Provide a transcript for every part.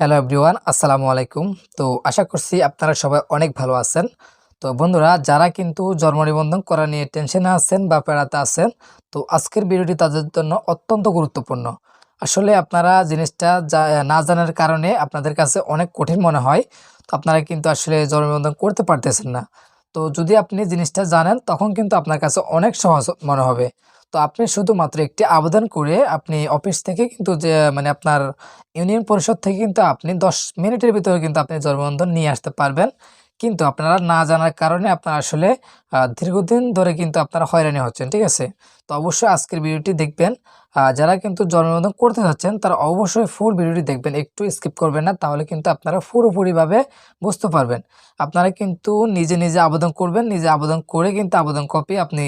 Hello everyone আসসালামু আলাইকুম তো আশা করছি আপনারা সবাই অনেক ভালো আছেন। তো বন্ধুরা, যারা কিন্তু জন্ম নিবন্ধন করা নিয়ে টেনশনে আছেন বা পেড়াতে আছেন, তো আজকের ভিডিওটি তাদের জন্য অত্যন্ত গুরুত্বপূর্ণ। আসলে আপনারা জিনিসটা না জানার কারণে আপনাদের কাছে অনেক কঠিন মনে হয়। তো আপনারা কিন্তু আসলে জন্ম নিবন্ধন করতে পারতেছেন না। তো যদি আপনি জিনিসটা জানেন, তখন কিন্তু আপনার কাছে অনেক সহজ মনে হবে। তো আপনি শুধুমাত্র একটি আবেদন করে আপনি অফিস থেকে কিন্তু যে মানে আপনার ইউনিয়ন পরিষদ থেকে কিন্তু আপনি দশ মিনিটের ভিতরে কিন্তু আপনি জন্মবন্ধন নিয়ে আসতে পারবেন। কিন্তু আপনারা না জানার কারণে আপনারা আসলে দীর্ঘদিন ধরে কিন্তু আপনারা হয়রানি হচ্ছেন, ঠিক আছে? তো অবশ্যই আজকের ভিডিওটি দেখবেন। যারা কিন্তু জন্মবন্ধন করতে যাচ্ছেন, তারা অবশ্যই ফুল ভিডিওটি দেখবেন, একটু স্কিপ করবেন না, তাহলে কিন্তু আপনারা পুরোপুরিভাবে বুঝতে পারবেন। আপনারা কিন্তু নিজে নিজে আবেদন করবেন, নিজে আবেদন করে কিন্তু আবেদন কপি আপনি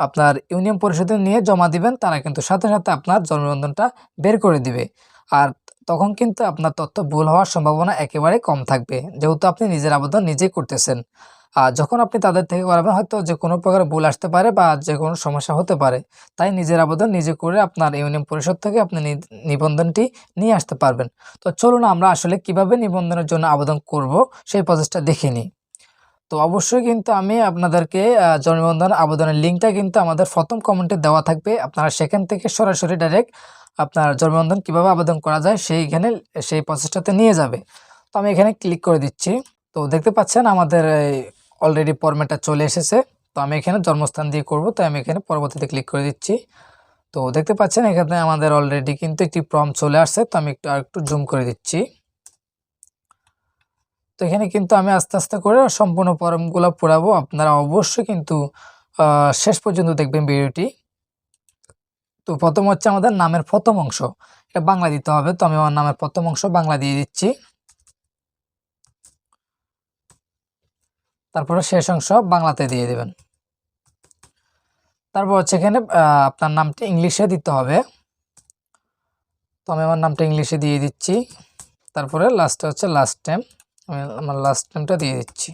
আপনার ইউনিয়ন পরিষদে নিয়ে জমা দিবেন, তারা কিন্তু সাথে সাথে আপনার জন্মবন্ধনটা বের করে দিবে। আর তখন কিন্তু আপনার তথ্য ভুল হওয়ার সম্ভাবনা একেবারে কম থাকবে। যেহেতু আপনি নিজের আবেদন নিজেই করতেছেন। আর যখন আপনি তাদের থেকে করাবেন হয়তো যে কোনো প্রকার ভুল আসতে পারে বা যে কোনো সমস্যা হতে পারে। তাই নিজের আবেদন নিজে করে আপনার ইউনিয়ন পরিষদ থেকে আপনি নিবন্ধনটি নিয়ে আসতে পারবেন। তো চলুন আমরা আসলে কীভাবে নিবন্ধনের জন্য আবেদন করব, সেই প্রচেষ্টা দেখে নিই। তো অবশ্যই কিন্তু আমি আপনাদেরকে জন্মবন্ধন আবেদনের লিঙ্কটা কিন্তু আমাদের প্রথম কমেন্টে দেওয়া থাকবে। আপনারা সেখান থেকে সরাসরি ডাইরেক্ট আপনার জন্মবন্ধন কীভাবে আবেদন করা যায় সেইখানে, সেই প্রসেসটাতে নিয়ে যাবে। তো আমি এখানে ক্লিক করে দিচ্ছি। তো দেখতে পাচ্ছেন আমাদের অলরেডি ফরম্যাটটা চলে এসেছে। তো আমি এখানে জন্মস্থান দিয়ে করব তো আমি এখানে পরবর্তীতে ক্লিক করে দিচ্ছি। তো দেখতে পাচ্ছেন এখানে আমাদের অলরেডি কিন্তু একটি ফর্ম চলে আসছে। তো আমি একটু আর একটু জুম করে দিচ্ছি। তো এখানে কিন্তু আমি আস্তে আস্তে করে সম্পূর্ণ ফর্মগুলো পড়াবো আপনারা অবশ্যই কিন্তু শেষ পর্যন্ত দেখবেন ভিডিওটি। তো প্রথম হচ্ছে আমাদের নামের প্রথম অংশ। এটা বাংলা দিতে হবে, তো আমি আমার নামের প্রথম অংশ বাংলা দিয়ে দিচ্ছি। তারপরে শেষ অংশ বাংলাতে দিয়ে দেবেন। তারপর হচ্ছে এখানে আপনার নামটি ইংলিশে দিতে হবে। তো আমি আমার নামটা ইংলিশে দিয়ে দিচ্ছি। তারপরে লাস্টে হচ্ছে লাস্ট টাইম আমি আমার লাস্ট টাইমটা দিয়ে দিচ্ছি।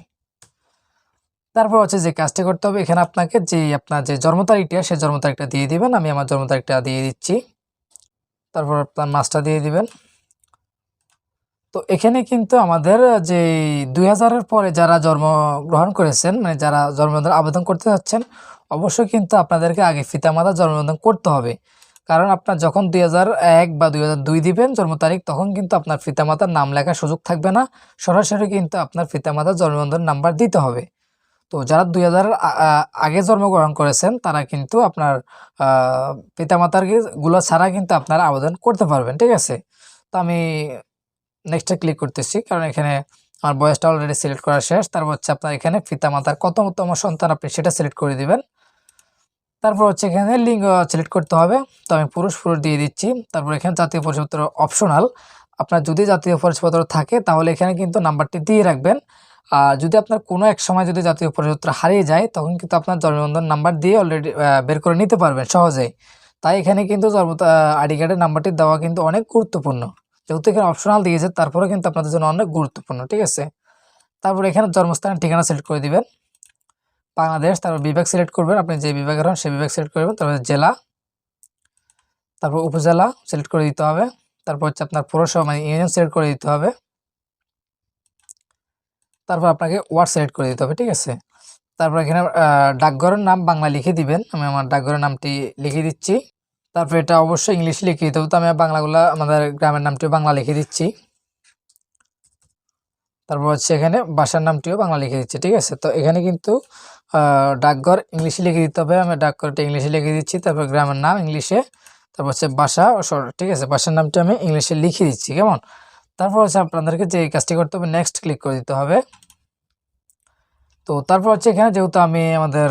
তারপর হচ্ছে যে কাজটা করতে হবে, এখানে আপনাকে যে আপনার যে জন্ম তারিখটা সেই জন্ম তারিখটা দিয়ে দিবেন, আমি আমার জন্ম তারিখটা দিয়ে দিচ্ছি। তারপর আপনার মাসটা দিয়ে দিবেন। তো এখানে কিন্তু আমাদের যে দুই হাজারের পরে যারা জন্মগ্রহণ করেছেন মানে যারা জন্মদিন আবেদন করতে যাচ্ছেন, অবশ্যই কিন্তু আপনাদেরকে আগে পিতামাতা জন্মদিন করতে হবে। কারণ আপনার যখন দুই বা দুই দিবেন জন্ম তারিখ, তখন কিন্তু আপনার পিতামাতার নাম লেখার সুযোগ থাকবে না। সরাসরি কিন্তু আপনার পিতামাতার জন্মবন্ধন নাম্বার দিতে হবে। তো যারা দুই হাজার আগে জন্মগ্রহণ করেছেন, তারা কিন্তু আপনার পিতামাতারগুলো ছাড়া কিন্তু আপনারা আবেদন করতে পারবেন, ঠিক আছে? তো আমি নেক্সটে ক্লিক করতেছি, কারণ এখানে আমার বয়সটা অলরেডি সিলেক্ট করা শেষ। তারপর হচ্ছে আপনার এখানে পিতামাতার কততম সন্তান আপনি সেটা সিলেক্ট করে দিবেন। তারপর হচ্ছে এখানে লিঙ্গ সিলেক্ট করতে হবে। তো আমি পুরুষ পুরুষ দিয়ে দিচ্ছি। তারপর এখানে জাতীয় পরিচয়পত্র অপশনাল আপনার যদি জাতীয় পরিচয়পত্র থাকে, তাহলে এখানে কিন্তু নাম্বারটি দিয়ে রাখবেন। আর যদি আপনার কোনো এক সময় যদি জাতীয় পরিচয়পত্র হারিয়ে যায়, তখন কিন্তু আপনার জন্মবন্ধন নাম্বার দিয়ে অলরেডি বের করে নিতে পারবেন সহজেই। তাই এখানে কিন্তু জন্ম আইডি কার্ডের নাম্বারটি দেওয়া কিন্তু অনেক গুরুত্বপূর্ণ। যেহেতু এখানে অপশনাল দিয়েছে তারপরে কিন্তু আপনাদের জন্য অনেক গুরুত্বপূর্ণ, ঠিক আছে? তারপর এখানে জন্মস্থানের ঠিকানা সিলেক্ট করে দিবেন। বাংলাদেশ, তারপর বিভাগ সিলেক্ট করবেন, আপনি যে বিভাগের হন সেই বিভাগ সিলেক্ট করবেন তারপর জেলা, তারপর উপজেলা সিলেক্ট করে দিতে হবে, তারপর হচ্ছে আপনার পৌরসভা মানে ইউনিয়ন সিলেক্ট করে দিতে হবে, তারপর আপনাকে ওয়ার্ড সিলেক্ট করে দিতে হবে, ঠিক আছে? তারপর এখানে ডাকঘরের নাম বাংলা লিখে দিবেন, আমি আমার ডাকঘরের নামটি লিখে দিচ্ছি, তারপর এটা অবশ্যই ইংলিশ লিখে দিতে হবে, তো আমি বাংলাগুলা, আমাদের গ্রামের নামটিও বাংলা লিখে দিচ্ছি। তারপর হচ্ছে এখানে বাসার নামটিও বাংলা লিখে দিচ্ছি, ঠিক আছে? তো এখানে কিন্তু ডাকঘর ইংলিশে লিখে দিতে হবে। আমি ডাকঘরটা ইংলিশে লিখে দিচ্ছি, তারপর গ্রামের নাম ইংলিশে, তারপর হচ্ছে বাসা ঠিক আছে? বাসার নামটি আমি ইংলিশে লিখে দিচ্ছি, কেমন? তারপর হচ্ছে আপনাদেরকে যে কাজটি করতে হবে নেক্সট ক্লিক করে দিতে হবে। তো তারপর হচ্ছে এখানে যেহেতু আমি আমাদের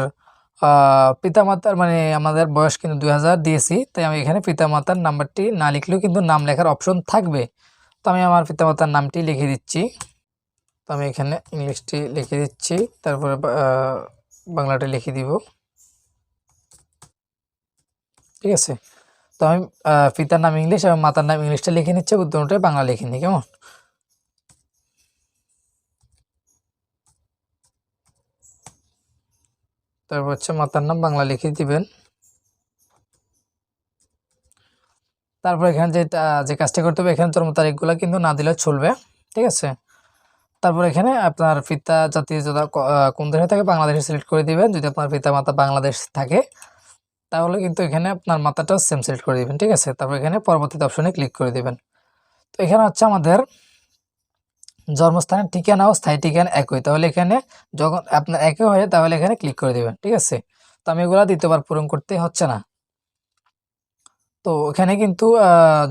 পিতামাতার মানে আমাদের বয়স কিন্তু দুই হাজার দিয়েছি, তাই আমি এখানে পিতামাতার নাম্বারটি না লিখলেও কিন্তু নাম লেখার অপশন থাকবে। তো আমি আমার পিতামাতার নামটি লিখে দিচ্ছি। তো আমি এখানে ইংলিশটি লিখে দিচ্ছি, তারপরে বাংলাটা লিখে দিব। ঠিক আছে? তো আমি পিতার নাম ইংলিশ এবং মাতার নাম ইংলিশটা লিখে নিচ্ছি দুটোটাই বাংলা লিখে নিই, কেমন? তারপর হচ্ছে মাতার নাম বাংলা লিখে দিবেন। তারপর এখানে যে যে কাজটা করতে হবে, এখানে জন্ম তারিখগুলো কিন্তু না দিলেও চলবে, ঠিক আছে? তারপর এখানে আপনার পিতা জাতীয় কোন দেশে থাকে? বাংলাদেশে সিলেক্ট করে দিবেন। যদি আপনার পিতা মাতা বাংলাদেশ থাকে, তাহলে কিন্তু এখানে আপনার মাথাটাও সেম সিলেক্ট করে দিবেন, ঠিক আছে? তারপর এখানে পরবর্তীতে অপশনে ক্লিক করে দিবেন। তো এখানে হচ্ছে আমাদের জন্মস্থানের ঠিকানা ও স্থায়ী ঠিকানা একই। তাহলে এখানে যখন আপনার একই হয়ে তাহলে এখানে ক্লিক করে দিবেন, ঠিক আছে? তো আমি এগুলো দ্বিতীয়বার পূরণ করতে হচ্ছে না। তো এখানে কিন্তু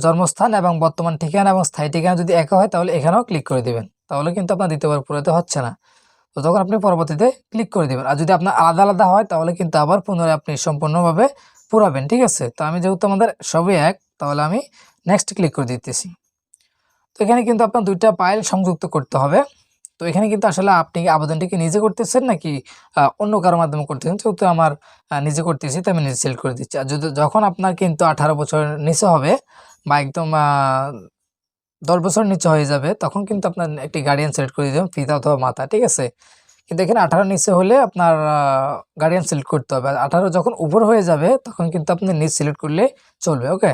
জন্মস্থান এবং বর্তমান ঠিকানা এবং স্থায়ী ঠিকানা যদি একা হয়, তাহলে এখানেও ক্লিক করে দিবেন। তাহলে কিন্তু আপনার দ্বিতীয়বার পুরোতে হচ্ছে না। তো তখন আপনি পরবর্তীতে ক্লিক করে দেবেন। আর যদি আপনার আলাদা আলাদা হয়, তাহলে কিন্তু আবার পুনরায় আপনি সম্পূর্ণভাবে পুরাবেন, ঠিক আছে? তো আমি যেহেতু আমাদের সবই এক, তাহলে আমি নেক্সট ক্লিক করে দিতেছি। তো এখানে কিন্তু আপনার দুইটা পাইল সংযুক্ত করতে হবে। তো এখানে কিন্তু আসলে আপনি আবেদনটিকে নিজে করতেছেন নাকি অন্য কারোর মাধ্যমে করতেছেন? যেহেতু আমার নিজে করতেছি তো আমি নিজে সিলেক্ট করে দিচ্ছি। আর যদি, যখন আপনার কিন্তু আঠারো বছর নিচে হবে বা একদম দশ বছর নিচে হয়ে যাবে, তখন কিন্তু আপনার একটি গার্ডিয়ান সিলেক্ট করে দেবেন, পিতা অথবা মাতা, ঠিক আছে? কিন্তু এখানে আঠারো নিচে হলে আপনার গার্ডিয়ান সিলেক্ট করতে হবে। আঠারো যখন উপর হয়ে যাবে, তখন কিন্তু আপনি নিচ সিলেক্ট করলে চলবে ওকে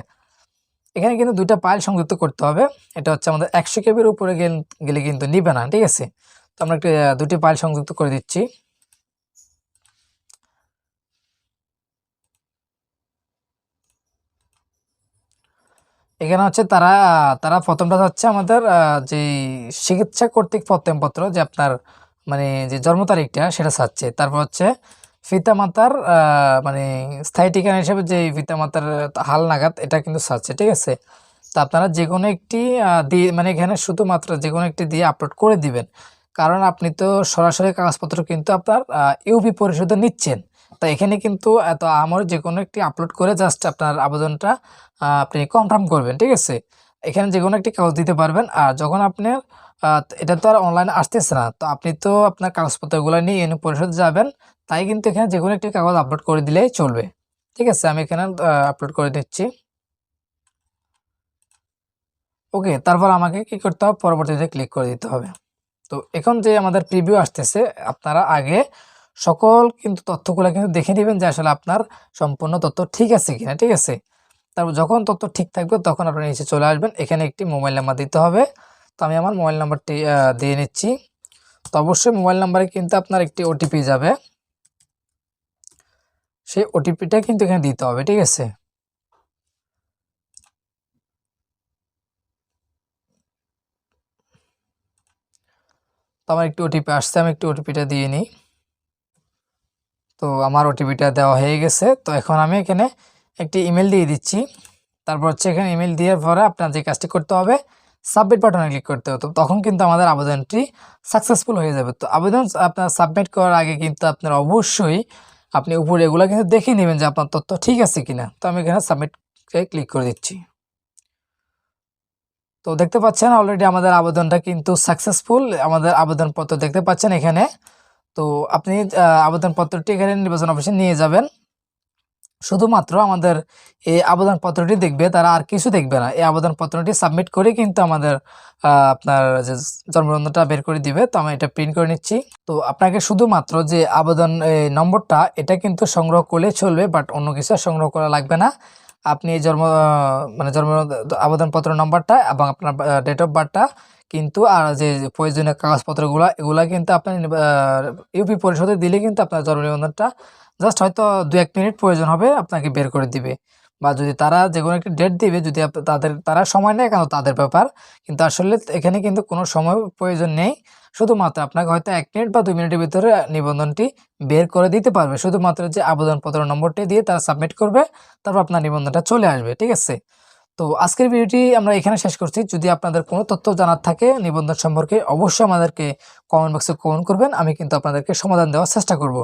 এখানে কিন্তু দুইটা পাইল সংযুক্ত করতে হবে। এটা হচ্ছে আমাদের একশো কেবির উপরে গেলে কিন্তু নিবে না, ঠিক আছে? তো আমরা একটি দুটি পাইল সংযুক্ত করে দিচ্ছি। এখানে হচ্ছে তারা তারা প্রথমটা হচ্ছে আমাদের যে চিকিৎসা কর্তৃক প্রত্যয়নপত্র যে আপনার মানে যে জন্ম তারিখটা সেটা চাচ্ছে তারপর হচ্ছে পিতামাতার মানে স্থায়ী ঠিকানা হিসেবে যে পিতামাতার হাল নাগাদ এটা কিন্তু চাচ্ছে ঠিক আছে? তা আপনারা যে কোনো একটি দিয়ে মানে এখানে শুধুমাত্র যে কোনো একটি দিয়ে আপলোড করে দিবেন। কারণ আপনি তো সরাসরি কাগজপত্র কিন্তু আপনার ইউপি পরিশোধে নিচ্ছেন। তা এখানে কিন্তু এত আমার যে কোনো একটি আপলোড করে জাস্ট আপনার আবেদনটা আপনি কনফার্ম করবেন, ঠিক আছে? এখানে যে কোনো একটি কাগজ দিতে পারবেন, আর যখন আপনি এটা তো আর অনলাইনে আসতেছে না, তো আপনি তো আপনার কাগজপত্রগুলো নিয়ে ইউনি পরিষদ যাবেন, তাই কিন্তু এখানে যে কোনো একটি কাগজ আপলোড করে দিলেই চলবে, ঠিক আছে? আমি এখানে আপলোড করে দিচ্ছি। ওকে তারপর আমাকে কি করতে হবে? পরবর্তীতে ক্লিক করে দিতে হবে। তো এখন যে আমাদের প্রিভিউ আসতেছে, আপনারা আগে সকল কিন্তু তথ্যগুলো কিন্তু দেখে নেবেন যে আসলে আপনার সম্পূর্ণ তথ্য ঠিক আছে কিনা, ঠিক আছে? তারপর যখন তথ্য ঠিক থাকবে তখন আপনার নিচে চলে আসবেন। এখানে একটি মোবাইল নাম্বার দিতে হবে। তো আমি আমার মোবাইল নাম্বারটি দিয়ে নিচ্ছি। তো অবশ্যই মোবাইল নাম্বারে কিন্তু আপনার একটি ওটিপি যাবে। সেই ওটিপিটা কিন্তু এখানে দিতে হবে, ঠিক আছে? তো আমার একটু ওটিপি আসছে, আমি একটু ওটিপিটা দিয়ে নিই। তো আমার ওটিপিটা দেওয়া হয়ে গেছে। তো এখন আমি এখানে একটি ইমেল দিয়ে দিচ্ছি। তারপর হচ্ছে এখানে ইমেল দেওয়ার পরে আপনার যে কাজটি করতে হবে সাবমিট বাটনে ক্লিক করতে হতো তখন কিন্তু আমাদের আবেদনটি সাকসেসফুল হয়ে যাবে। তো আবেদন আপনার সাবমিট করার আগে কিন্তু আপনার অবশ্যই আপনি উপরে এগুলো কিন্তু দেখে নেবেন যে আপনার তথ্য ঠিক আছে কিনা। তো আমি এখানে সাবমিটকে ক্লিক করে দিচ্ছি। তো দেখতে পাচ্ছেন অলরেডি আমাদের আবেদনটা কিন্তু সাকসেসফুল আমাদের আবেদনপত্র দেখতে পাচ্ছেন এখানে। তো আপনি আবেদনপত্রটি এখানে নির্বাচন অফিসে নিয়ে যাবেন। শুধুমাত্র আমাদের এই আবেদনপত্রটি দেখবে, তারা আর কিছু দেখবে না। এই আবেদনপত্রটি সাবমিট করে কিন্তু আমাদের আপনার যে জন্মবন্ধনটা বের করে দিবে, তো আমি এটা প্রিন্ট করে নিচ্ছি। তো আপনাকে শুধুমাত্র যে আবেদন নম্বরটা, এটা কিন্তু সংগ্রহ করলে চলবে, বাট অন্য কিছু সংগ্রহ করা লাগবে না। আপনি জন্ম মানে জন্ম, আবেদনপত্র নম্বরটা এবং আপনার ডেট অফ বার্থটা কিন্তু, আর যে প্রয়োজনীয় কাগজপত্রগুলো, এগুলা কিন্তু আপনি ইউপি পরিষদে দিলে কিন্তু আপনার জন্ম নিবন্ধনটা জাস্ট হয়তো দু এক মিনিট প্রয়োজন হবে আপনাকে বের করে দিবে। বা যদি তারা যে কোনো একটি ডেট দিবে, যদি তাদের, তারা সময় নেয় কেন তাদের ব্যাপার, কিন্তু আসলে এখানে কিন্তু কোনো সময় প্রয়োজন নেই। শুধুমাত্র আপনাকে হয়তো এক মিনিট বা দুই মিনিটের ভিতরে নিবন্ধনটি বের করে দিতে পারবে। শুধুমাত্র যে আবেদনপত্র নম্বরটি দিয়ে তারা সাবমিট করবে, তারপর আপনার নিবন্ধনটা চলে আসবে, ঠিক আছে? তো আজকের ভিডিওটি আমরা এখানে শেষ করছি। যদি আপনাদের কোনো তথ্য জানার থাকে নিবন্ধন সম্পর্কে, অবশ্যই আমাদেরকে কমেন্ট বক্সে কমেন্ট করবেন। আমি কিন্তু আপনাদেরকে সমাধান দেওয়ার চেষ্টা করব।